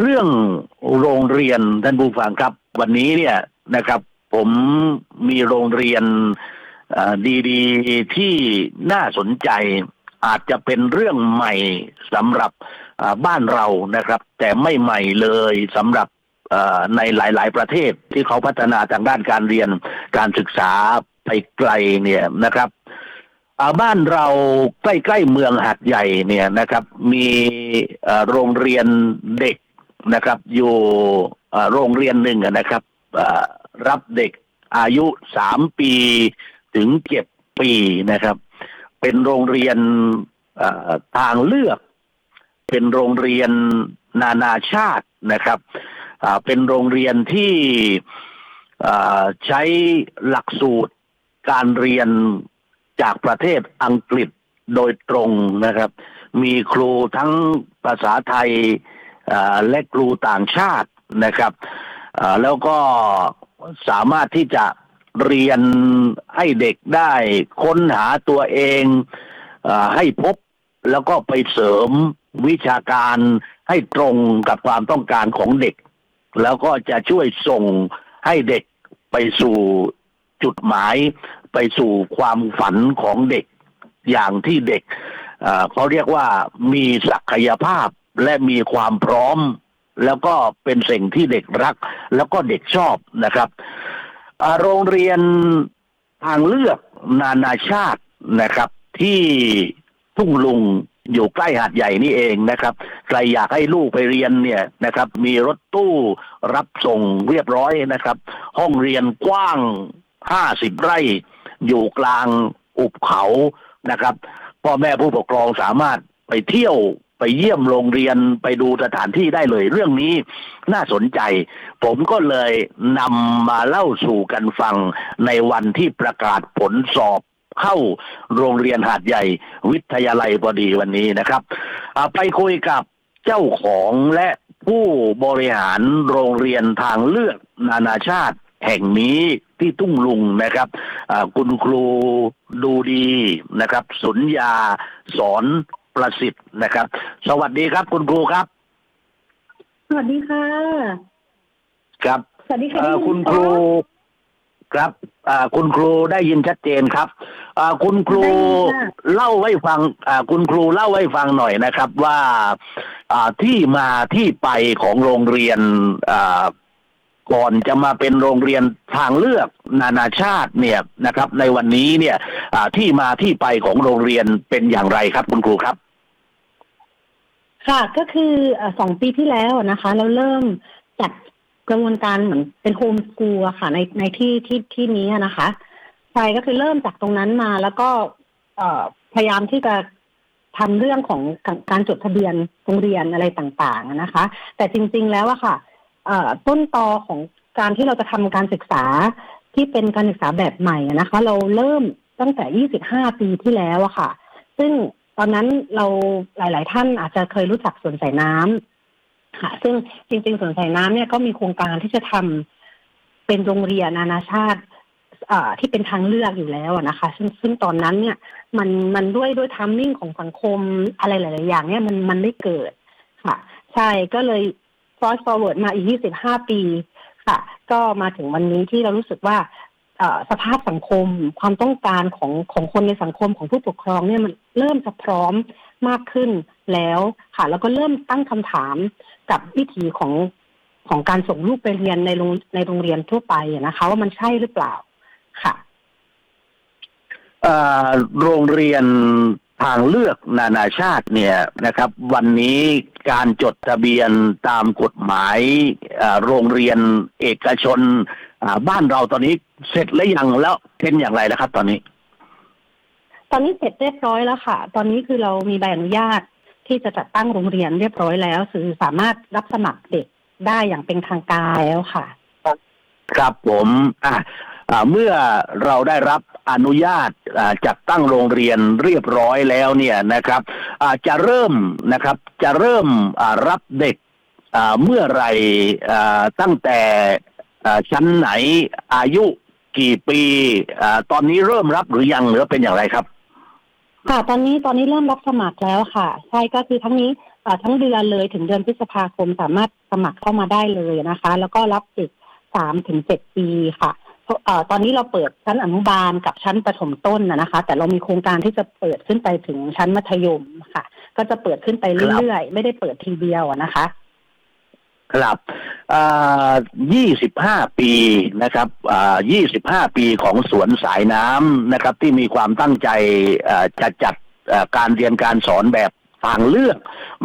เรื่องโรงเรียนท่านผู้ฟังครับ วันนี้เนี่ยนะครับ ผมมีโรงเรียนดีๆที่น่าสนใจอาจจะเป็นเรื่องใหม่สำหรับบ้านเรานะครับ แต่ไม่ใหม่เลยสำหรับในหลาย ๆ ประเทศที่เขาพัฒนาทางด้านการเรียนการศึกษาไปไกลเนี่ยนะครับบ้านเราใกล้ ๆ เมืองหัดใหญ่เนี่ยนะครับ มีโรงเรียนเด็ก นะครับ อยู่โรงเรียนหนึ่งนะครับรับเด็กอายุสามปีถึงเจ็ดปีนะครับ เป็นโรงเรียนทางเลือก เป็นโรงเรียนนานาชาตินะครับเป็นโรงเรียนที่ใช้หลักสูตรการเรียนจากประเทศอังกฤษโดยตรงนะครับ มีครูทั้งภาษาไทย และครูต่างชาตินะครับแล้วก็สามารถที่จะเรียนให้เด็กได้ค้นหาตัวเองอให้พบแล้วก็ไปเสริมวิชาการให้ตรงกับความต้องการของเด็ก แล้วก็จะช่วยส่งให้เด็กไปสู่จุดหมาย ไปสู่ความฝันของเด็กอย่างที่เด็กเขาเรียกว่ามีศักยภาพ และมีความพร้อม แล้วก็เป็นสิ่งที่เด็กรัก แล้วก็เด็กชอบนะครับโรงเรียนทางเลือกนานาชาตินะครับ ที่ทุ่งลุงอยู่ใกล้หาดใหญ่นี่เองนะครับ ใครอยากให้ลูกไปเรียนเนี่ยนะครับ มีรถตู้รับส่งเรียบร้อยนะครับ ห้องเรียนกว้างห้าสิบไร่ อยู่กลางอุบเขานะครับ พ่อแม่ผู้ปกครองสามารถไปเที่ยว ไปเยี่ยมโรงเรียนไปดูสถานที่ได้เลย เรื่องนี้น่าสนใจ ผมก็เลยนำมาเล่าสู่กันฟังในวันที่ประกาศผลสอบเข้าโรงเรียนหาดใหญ่วิทยาลัยพอดีวันนี้นะครับ ไปคุยกับเจ้าของและผู้บริหารโรงเรียนทางเลือกนานาชาติแห่งนี้ที่ทุ่งลุงนะครับคุณครูดูดีนะครับ สุญญาสอน ประสิทธิ์นะครับ สวัสดีครับคุณครูครับ สวัสดีค่ะ ครับสวัสดีค่ะเอ่อพี่คุณครูครับอ่าคุณครูได้ยินชัดเจนครับอ่าคุณครูได้ยินค่ะเล่าให้ฟังอ่าคุณครูเล่าให้ฟังหน่อยนะครับว่าอ่าที่มาที่ไปของโรงเรียนอ่า ก่อนจะมาเป็นโรงเรียนทางเลือกนานาชาติเนี่ยนะครับ ในวันนี้เนี่ยที่มาที่ไปของโรงเรียนเป็นอย่างไรครับคุณครูครับ ค่ะก็คือสองปีที่แล้วนะคะ เราเริ่มจัดกระบวนการเหมือนเป็นโฮมสกูลค่ะ ในในที่ที่ที่นี้นะคะใช่ก็คือเริ่มจากตรงนั้นมาแล้วก็พยายามที่จะทำเรื่องของการจดทะเบียนโรงเรียนอะไรต่าง ๆ นะคะ แต่จริง ๆ แล้วอะค่ะ ต้นตอของการที่เราจะทำการศึกษาที่เป็นการศึกษาแบบใหม่นะคะ เราเริ่มตั้งแต่ 25 ปีที่แล้วอะค่ะ ซึ่งตอนนั้นเราหลาย ๆ ท่านอาจจะเคยรู้จักสวนสายน้ำค่ะ ซึ่งจริง ๆสวนสายน้ำเนี่ยก็มีโครงการที่จะทำเป็นโรงเรียนนานาชาติที่เป็นทางเลือกอยู่แล้วนะคะ ซึ่งซึ่งตอนนั้นเนี่ย มันมันด้วยด้วยทัมมิ่งของสังคมอะไรหลาย ๆ อย่างเนี่ยมันมันได้เกิด ค่ะ ใช่ก็เลย fast forward มาอีก 25 ปีค่ะ ก็มาถึงวันนี้ที่เรารู้สึกว่าสภาพสังคมความต้องการของของคนในสังคมของผู้ปกครองเนี่ยมันเริ่มจะพร้อมมากขึ้นแล้วค่ะ แล้วก็เริ่มตั้งคำถามกับวิถีของของการส่งลูกไปเรียนในโรงในโรงเรียนทั่วไปนะคะ ว่ามันใช่หรือเปล่าค่ะโรงเรียน ทางเลือกนานาชาติเนี่ยนะครับ วันนี้การจดทะเบียนตามกฎหมายเอ่อโรงเรียนเอกชนอ่าบ้านเราตอนนี้เสร็จแล้วยังแล้วเป็นอย่างไรแล้วครับ ตอนนี้ ตอนนี้เสร็จเรียบร้อยแล้วค่ะ ตอนนี้คือเรามีใบอนุญาตที่จะจัดตั้งโรงเรียนเรียบร้อยแล้วคือสามารถรับสมัครเด็กได้อย่างเป็นทางการแล้วค่ะ ครับผมอะอ่าเมื่อเราได้รับ อนุญาตจัดตั้งโรงเรียนเรียบร้อยแล้วเนี่ยนะครับจะเริ่มนะครับจะเริ่มรับเด็กเมื่อไรตั้งแต่ชั้นไหนอายุกี่ปีตอนนี้เริ่มรับหรือยังหรือเป็นอย่างไรครับ ค่ะตอนนี้ตอนนี้เริ่มรับสมัครแล้วค่ะ ใช่ก็คือทั้งนี้ทั้งเดือนเลยถึงเดือนพฤษภาคมสามารถสมัครเข้ามาได้เลยนะคะ แล้วก็รับเด็กสามถึงเจ็ดปีค่ะ ตอนนี้เราเปิดชั้นอนุบาลกับชั้นประถมต้นนะนะคะ แต่เรามีโครงการที่จะเปิดขึ้นไปถึงชั้นมัธยมค่ะ ก็จะเปิดขึ้นไปเรื่อยๆ ไม่ได้เปิดทีเดียวอะนะคะครับยี่สิบห้าปีนะครับยี่สิบห้าปีของสวนสายน้ำนะครับ ที่มีความตั้งใจอ่าจะจัดอ่าการเรียนการสอนแบบทางเลือก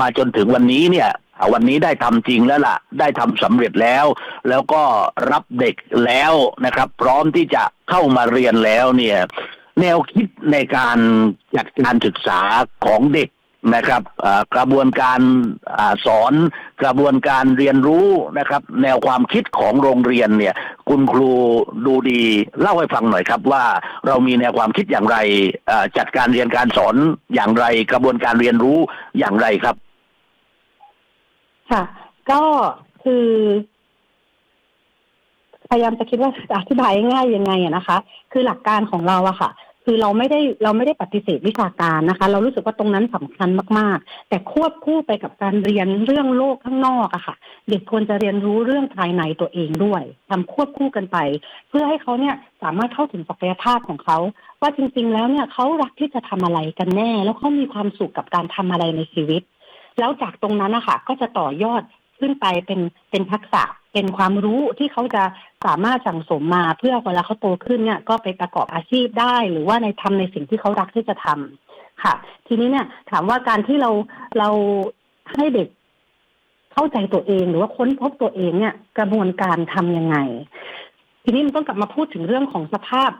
มาจนถึงวันนี้เนี่ยอ่า วันนี้ได้ทำจริงแล้วล่ะ ได้ทำสำเร็จแล้ว แล้วก็รับเด็กแล้วนะครับ พร้อมที่จะเข้ามาเรียนแล้วเนี่ย แนวคิดในการจัดการศึกษาของเด็กนะครับกระบวนการอสอนกระบวนการเรียนรู้นะครับ แนวความคิดของโรงเรียนเนี่ย คุณครูดูดีเล่าให้ฟังหน่อยครับว่าเรามีแนวความคิดอย่างไรจัดการเรียนการสอนอย่างไร กระบวนการเรียนรู้อย่างไรครับ ค่ะ ก็คือพยายามจะคิดว่าจะอธิบายง่ายยังไงอะนะคะ คือหลักการของเราอะค่ะ คือเราไม่ได้เราไม่ได้ปฏิเสธวิชาการนะคะ เรารู้สึกว่าตรงนั้นสำคัญมาก ๆ แต่ควบคู่ไปกับการเรียนเรื่องโลกข้างนอกอะค่ะ เด็กควรจะเรียนรู้เรื่องภายในตัวเองด้วยทำควบคู่กันไป เพื่อให้เขาเนี่ยสามารถเข้าถึงศักยภาพของเขา ว่าจริง ๆ แล้วเนี่ยเขารักที่จะทำอะไรกันแน่ แล้วเขามีความสุขกับการทำอะไรในชีวิต แล้วจากตรงนั้นนะคะก็จะต่อยอดขึ้นไปเป็นเป็นทักษะเป็นความรู้ที่เขาจะสามารถสั่งสมมาเพื่อเวลาเขาโตขึ้นเนี่ยก็ไปประกอบอาชีพได้ หรือว่าในทำในสิ่งที่เขารักที่จะทำค่ะ ทีนี้เนี่ย ถามว่าการที่เราเราให้เด็กเข้าใจตัวเอง หรือว่าค้นพบตัวเองเนี่ย กระบวนการทำยังไง ทีนี้มันต้องกลับมาพูดถึงเรื่องของสภาพ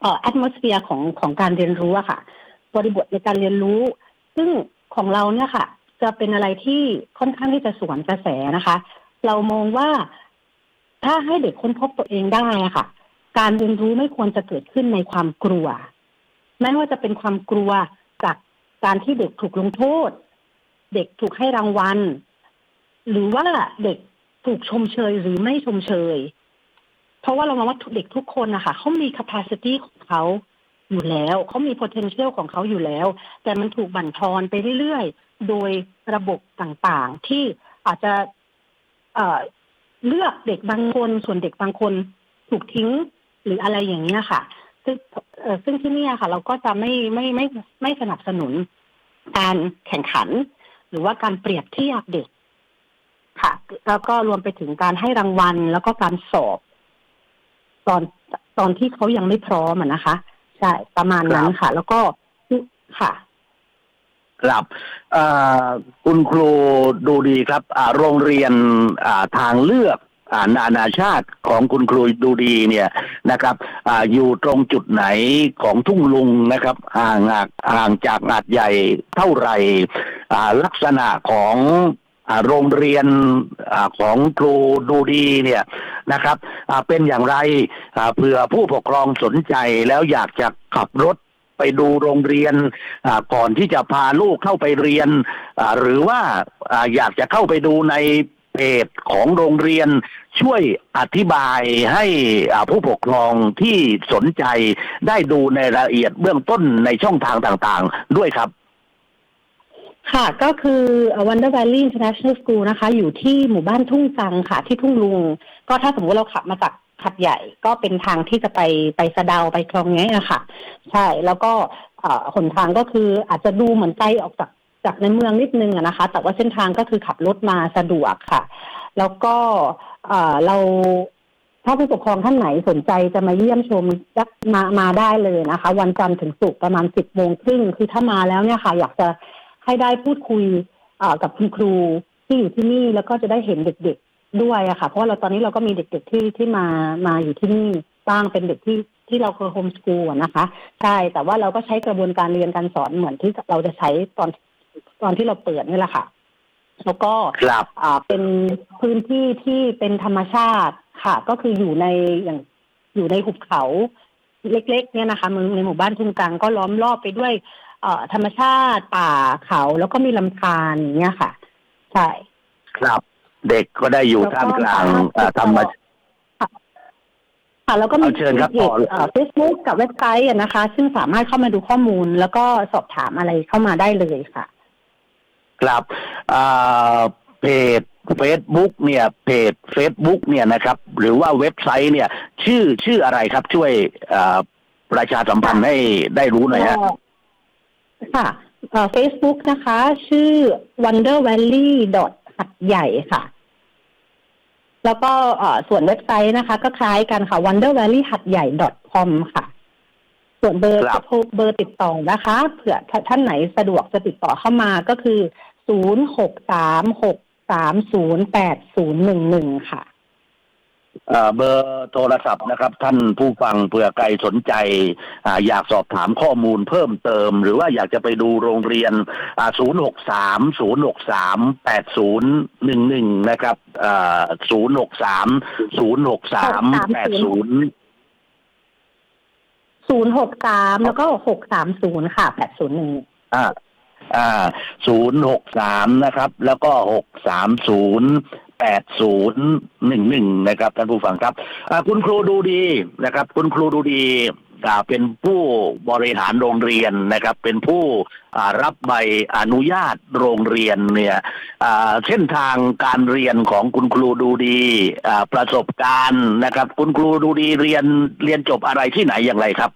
เอ่อ atmosphere ของของการเรียนรู้อะค่ะ บริบทในการเรียนรู้ ซึ่ง ของเราเนี่ยค่ะ จะเป็นอะไรที่ค่อนข้างที่จะสวนกระแสนะคะ เรามองว่าถ้าให้เด็กค้นพบตัวเองได้ค่ะ การเรียนรู้ไม่ควรจะเกิดขึ้นในความกลัว ไม่ว่าจะเป็นความกลัวจากการที่เด็กถูกลงโทษ เด็กถูกให้รางวัล หรือว่าเด็กถูกชมเชยหรือไม่ชมเชย เพราะว่าเรามองว่าเด็กทุกคนนะคะเขามี capacity ของเขา อยู่แล้วเขามี potential ของเขาอยู่แล้ว แต่มันถูกบั่นทอนไปเรื่อยๆ โดยระบบต่างๆ ที่อาจจะเเลือกเด็กบางคน ส่วนเด็กบางคนถูกทิ้งหรืออะไรอย่างเงี้ยค่ะ ซึ่งซึ่งที่นี่ค่ะ เราก็จะไม่ไม่ไม่ไม่สนับสนุนการแข่งขัน หรือว่าการเปรียบเทียบเด็กค่ะ แล้วก็รวมไปถึงการให้รางวัลแล้วก็การสอบ ตอนตอนที่เขายังไม่พร้อมนะคะ ใช่ประมาณนั้นค่ะ แล้วก็ค่ะ ครับอ่าคุณครูดูดีครับอ่าโรงเรียนอ่าทางเลือกอ่านานาชาติของคุณครูดูดีเนี่ยนะครับอ่าอยู่ตรงจุดไหนของทุ่งลุงนะครับห่างอะห่างจากหาดใหญ่เท่าไหร่อ่าลักษณะของอ่า โรงเรียนอของครูดูดีเนี่ยนะครับเป็นอย่างไรเผื่อผู้ปกครองสนใจแล้วอยากจะขับรถไปดูโรงเรียนก่อนที่จะพาลูกเข้าไปเรียน หรือว่าอยากจะเข้าไปดูในเพจของโรงเรียนช่วยอธิบายให้ผู้ปกครองที่สนใจได้ดูในรายละเอียดเบื้องต้นในช่องทางต่างๆ ด้วยครับ ค่ะก็คือ Wonder Valley International School นะคะ อยู่ที่หมู่บ้านทุ่งจังค่ะ ที่ทุ่งลุง ก็ถ้าสมมติเราขับมาจากขัดใหญ่ก็เป็นทางที่จะไปไปสะเดาไปคลองแง่อะค่ะ ใช่แล้วก็หนทางก็คืออาจจะดูเหมือนไกลออกจากจากในเมืองนิดนึงนะคะ แต่ว่าเส้นทางก็คือขับรถมาสะดวกค่ะ แล้วก็เอ่อเราถ้าผู้ปกครองท่านไหนสนใจจะมาเยี่ยมชมยักมามาได้เลยนะคะ วันจันทร์ถึงศุกร์ประมาณสิบโมงครึ่งคือถ้ามาแล้วเนี่ยค่ะ อยากจะ ให้ได้พูดคุยเอ่อกับคุณครูที่อยู่ที่นี่แล้วก็จะได้เห็นเด็กๆด้วยอะค่ะ เพราะว่าเราตอนนี้เราก็มีเด็กๆที่ที่มามาอยู่ที่นี่บ้างเป็นเด็กที่ที่เราเคยโฮมสกูลนะคะใช่แต่ว่าเราก็ใช้กระบวนการเรียนการสอนเหมือนที่เราจะใช้ตอนตอนที่เราเปิดนี่แหละค่ะ แล้วก็ครับอ่าเป็นพื้นที่ที่เป็นธรรมชาติค่ะ ก็คืออยู่ในอย่างอยู่ในหุบเขาเล็ก ๆ เนี่ยนะคะในหมู่บ้านทุ่งกังก็ล้อมรอบไปด้วย เอ่อธรรมชาติป่าเขาแล้วก็มีลำธารอย่างเงี้ยค่ะ ใช่ครับ เด็กก็ได้อยู่ท่ามกลางอ่าธรรมชาติ ค่ะ แล้วก็มีเอาเชิญครับเพจต่อเฟซบุ๊กกับเว็บไซต์อะนะคะ ซึ่งสามารถเข้ามาดูข้อมูล แล้วก็สอบถามอะไรเข้ามาได้เลยค่ะ ครับอ่าเพจ Facebook เนี่ยเพจ Facebook เนี่ยนะครับ หรือว่าเว็บไซต์เนี่ย ชื่อชื่ออะไรครับช่วยอ่าประชาสัมพันธ์ให้ได้รู้หน่อยฮะ ค่ะเฟซบุ๊กนะคะ ชื่อ Wonder Valley หัดใหญ่ค่ะ แล้วก็เอ่อส่วนเว็บไซต์นะคะ ก็คล้ายกันค่ะ Wonder Valley หัดใหญ่ .com ค่ะ ส่วนเบอร์ครับเบอร์ติดต่อนะคะเผื่อท่านไหนสะดวกจะติดต่อเข้ามาก็คือศูนย์หกสามหกสามศูนย์แปดศูนย์หนึ่งหนึ่งค่ะ เอ่อเบอร์โทรศัพท์นะครับ ท่านผู้ฟังเผื่อใครสนใจอาอยากสอบถามข้อมูลเพิ่มเติม หรือว่าอยากจะไปดูโรงเรียนศูนย์หกสามศูนย์หกสามแปดศูนย์หนึ่งหนึ่งนะครับศูนย์หกสามศูนย์หกสามแปดศูนย์ศูนย์หกสามแล้วก็หกสามศูนย์ค่ะแปดศูนย์หนึ่งอ่าอ่าศูนย์หกสามนะครับ แล้วก็หกสามศูนย์ แปดศูนย์หนึ่งหนึ่งนะครับท่านผู้ฟังครับคุณครูดูดีนะครับ คุณครูดูดีเป็นผู้บริหารโรงเรียนนะครับ เป็นผู้รับใบอนุญาตโรงเรียนเนี่ยเส้นทางการเรียนของคุณครูดูดีประสบการณ์นะครับ คุณครูดูดีเรียนเรียนจบอะไรที่ไหนอย่างไรครับ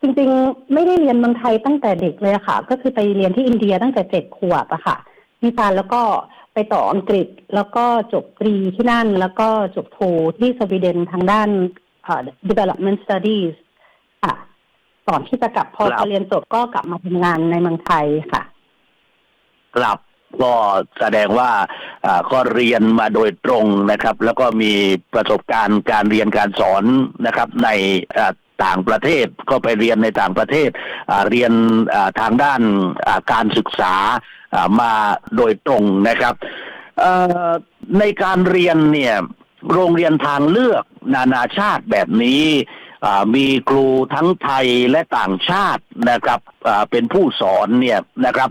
จริงๆ ไม่ได้เรียนเมืองไทยตั้งแต่เด็กเลยค่ะ ก็คือไปเรียนที่อินเดียตั้งแต่เจ็ดขวบอะค่ะ นิพานแล้วก็ไปต่ออังกฤษแล้วก็จบตรีที่นั่น แล้วก็จบโทที่สวีเดนทางด้านอ่า development studies ค่ะก่อนที่จะกลับพอครับพอเรียนจบก็กลับมาทำงานในเมืองไทยค่ะครับก็แสดงว่าอ่าก็เรียนมาโดยตรงนะครับ แล้วก็มีประสบการณ์การเรียนการสอนนะครับ ในอ่า ต่างประเทศก็ไปเรียนในต่างประเทศเรียนทางด้านการศึกษามาโดยตรงนะครับในการเรียนเนี่ยโรงเรียนทางเลือกนานาชาติแบบนี้มีครูทั้งไทยและต่างชาตินะครับเป็นผู้สอนเนี่ยนะครับ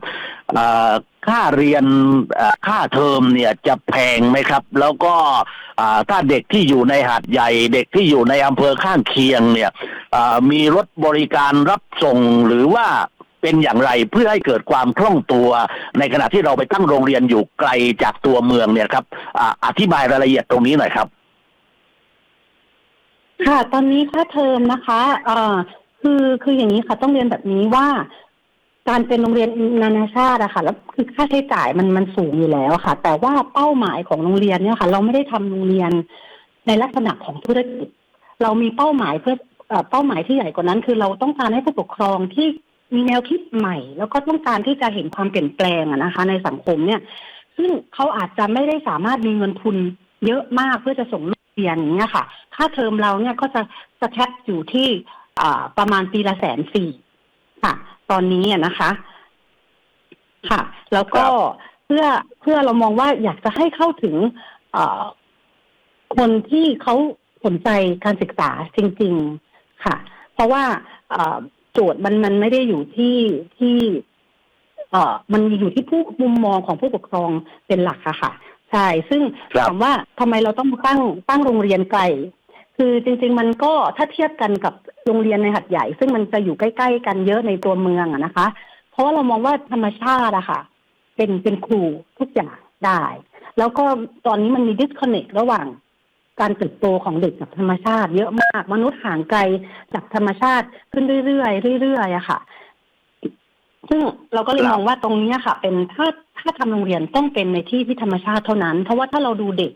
ค่าเรียนค่าเทอมเนี่ยจะแพงไหมครับ แล้วก็ถ้าเด็กที่อยู่ในหาดใหญ่ เด็กที่อยู่ในอำเภอข้างเคียงเนี่ยมีรถบริการรับส่งหรือว่าเป็นอย่างไรเพื่อให้เกิดความคล่องตัว ในขณะที่เราไปตั้งโรงเรียนอยู่ไกลจากตัวเมืองเนี่ยครับออธิบายรายละเอียดตรงนี้หน่อยครับ ค่ะ ตอนนี้ค่าเทอมนะคะคือคืออย่างนี้ค่ะต้องเรียนแบบนี้ว่า การเป็นโรงเรียนนานาชาติอะค่ะ แล้วคือค่าใช้จ่ายมันมันสูงอยู่แล้วค่ะ แต่ว่าเป้าหมายของโรงเรียนเนี่ยค่ะ เราไม่ได้ทำโรงเรียนในลักษณะของธุรกิจ เรามีเป้าหมายเพื่อเป้าหมายที่ใหญ่กว่านั้น คือเราต้องการให้ผู้ปกครองที่มีแนวคิดใหม่ แล้วก็ต้องการที่จะเห็นความเปลี่ยนแปลงอะนะคะ ในสังคมเนี่ย ซึ่งเขาอาจจะไม่ได้สามารถมีเงินทุนเยอะมากเพื่อจะส่งลูกเรียนอย่างเงี้ยค่ะ ค่าเทอมเราเนี่ยก็จะจะแทบอยู่ที่ประมาณปีละแสนสี่ค่ะ ตอนนี้อะนะคะ ค่ะ แล้วก็ครับเพื่อเพื่อเรามองว่าอยากจะให้เข้าถึงเอ่อคนที่เขาสนใจการศึกษาจริง ๆ ค่ะ เพราะว่าเอ่อโจทย์มันมันไม่ได้อยู่ที่ที่เอ่อมันอยู่ที่ผู้มุมมองของผู้ปกครองเป็นหลักอะค่ะ ใช่ ซึ่งครับถามว่าทำไมเราต้องตั้งตั้งโรงเรียนไกล คือจริง ๆ มันก็ถ้าเทียบกันกับโรงเรียนในหัดใหญ่ ซึ่งมันจะอยู่ใกล้ ๆ กันเยอะในตัวเมืองอะนะคะ เพราะว่าเรามองว่าธรรมชาติอะค่ะ เป็นเป็นครูทุกอย่างได้ แล้วก็ตอนนี้มันมี disconnect ระหว่างการเติบโตของเด็กกับธรรมชาติ เยอะมาก มนุษย์ห่างไกลจากธรรมชาติขึ้นเรื่อยๆเรื่อยๆอะค่ะ ซึ่งเราก็เลยมองว่าตรงนี้ค่ะ เป็นถ้าถ้าทำโรงเรียนต้องเป็นในที่ที่ธรรมชาติเท่านั้น เพราะว่าถ้าเราดูเด็ก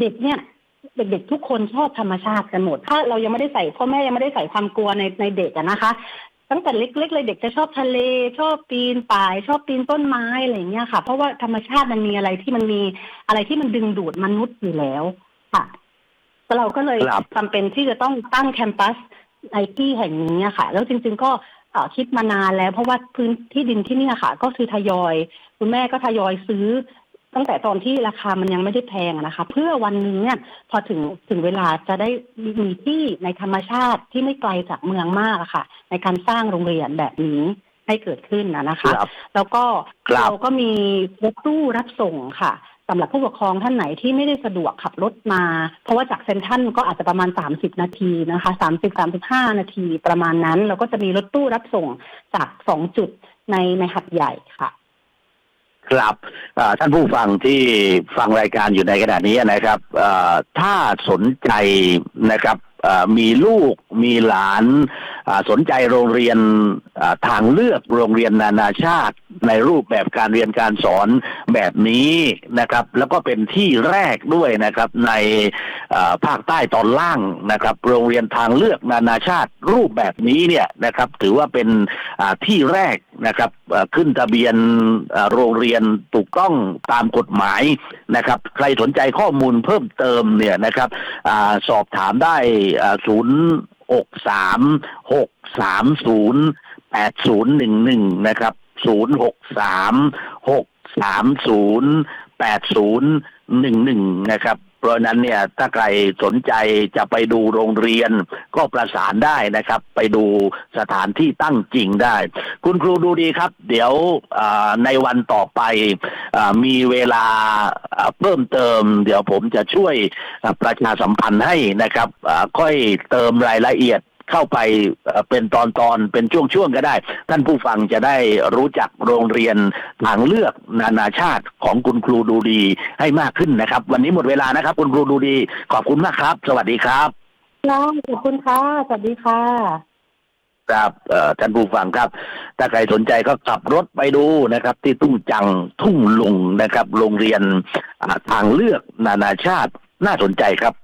เด็กเนี่ย เด็กๆทุกคนชอบธรรมชาติกันหมด ถ้าเรายังไม่ได้ใส่พ่อแม่ยังไม่ได้ใส่ความกลัวในในเด็กอะนะคะ ตั้งแต่เล็กๆเลยเด็กจะชอบทะเล ชอบปีนป่าย ชอบปีนต้นไม้อะไรอย่างเงี้ยค่ะ เพราะว่าธรรมชาติมันมีอะไรที่มันมีอะไรที่มันดึงดูดมนุษย์อยู่แล้วค่ะเราก็เลยครับจำเป็นที่จะต้องตั้งแคมปัสในที่แห่งนี้อะค่ะ แล้วจริง ๆ ก็เอ่อคิดมานานแล้ว เพราะว่าพื้นที่ดินที่เนี่ยค่ะ ก็คือทยอย คุณแม่ก็ทยอยซื้อ ตั้งแต่ตอนที่ราคามันยังไม่ได้แพงอะนะคะ เพื่อวันหนึงเนี่ยพอถึงถึงเวลาจะได้มีที่ในธรรมชาติที่ไม่ไกลจากเมืองมากอะค่ะ ในการสร้างโรงเรียนแบบนี้ให้เกิดขึ้นนะนะคะครับแล้วก็ครับเราก็มีรถตู้รับส่งค่ะสำหรับผู้ปกครองท่านไหนที่ไม่ได้สะดวกขับรถมา เพราะว่าจากเซ็นทรัลก็อาจจะประมาณ 30 นาทีนะคะ30-35 นาทีประมาณนั้นแล้วก็จะมีรถตู้รับส่งจากสองจุดในในหัดใหญ่ค่ะ ครับท่านผู้ฟังที่ฟังรายการอยู่ในขณะนี้นะครับถ้าสนใจนะครับมีลูกมีหลานสนใจโรงเรียนทางเลือกโรงเรียนนานาชาติในรูปแบบการเรียนการสอนแบบนี้นะครับ แล้วก็เป็นที่แรกด้วยนะครับในภาคใต้ตอนล่างนะครับ โรงเรียนทางเลือกนานาชาติรูปแบบนี้เนี่ยนะครับ ถือว่าเป็นที่แรกนะครับขึ้นทะเบียนโรงเรียนถูกต้องตามกฎหมายนะครับ ใครสนใจข้อมูลเพิ่มเติมเนี่ยนะครับอสอบถามได้ศูนย์หกสามหกสามศูนย์แปดศูนย์หนึ่งหนึ่งนะครับศูนย์หกสามหกสามศูนย์แปดศูนย์หนึ่งหนึ่งนะครับ ราะนั้นเนี่ยถ้าใครสนใจจะไปดูโรงเรียน ก็ประสานได้นะครับ ไปดูสถานที่ตั้งจริงได้ คุณครูดูดีครับ เดี๋ยวในวันต่อไปอมีเวลาเพิ่มเติม เดี๋ยวผมจะช่วยประชาสัมพันธ์ให้นะครับค่อยเติมรายละเอียด เข้าไปเอ่อเป็นตอนตอนๆเป็นช่วงๆก็ได้ ท่านผู้ฟังจะได้รู้จักโรงเรียนทางเลือกนานาชาติของคุณครูดูดีให้มากขึ้นนะครับ วันนี้หมดเวลานะครับ คุณครูดูดี ขอบคุณมากครับ สวัสดีครับขอบคุณค่ะสวัสดีค่ะครับเอ่อท่านผู้ฟังครับ ถ้าใครสนใจก็ขับรถไปดูนะครับ ที่ทุ่งจังทุ่งลุงนะครับ โรงเรียนอ่าทางเลือกนานาชาติน่าสนใจครับ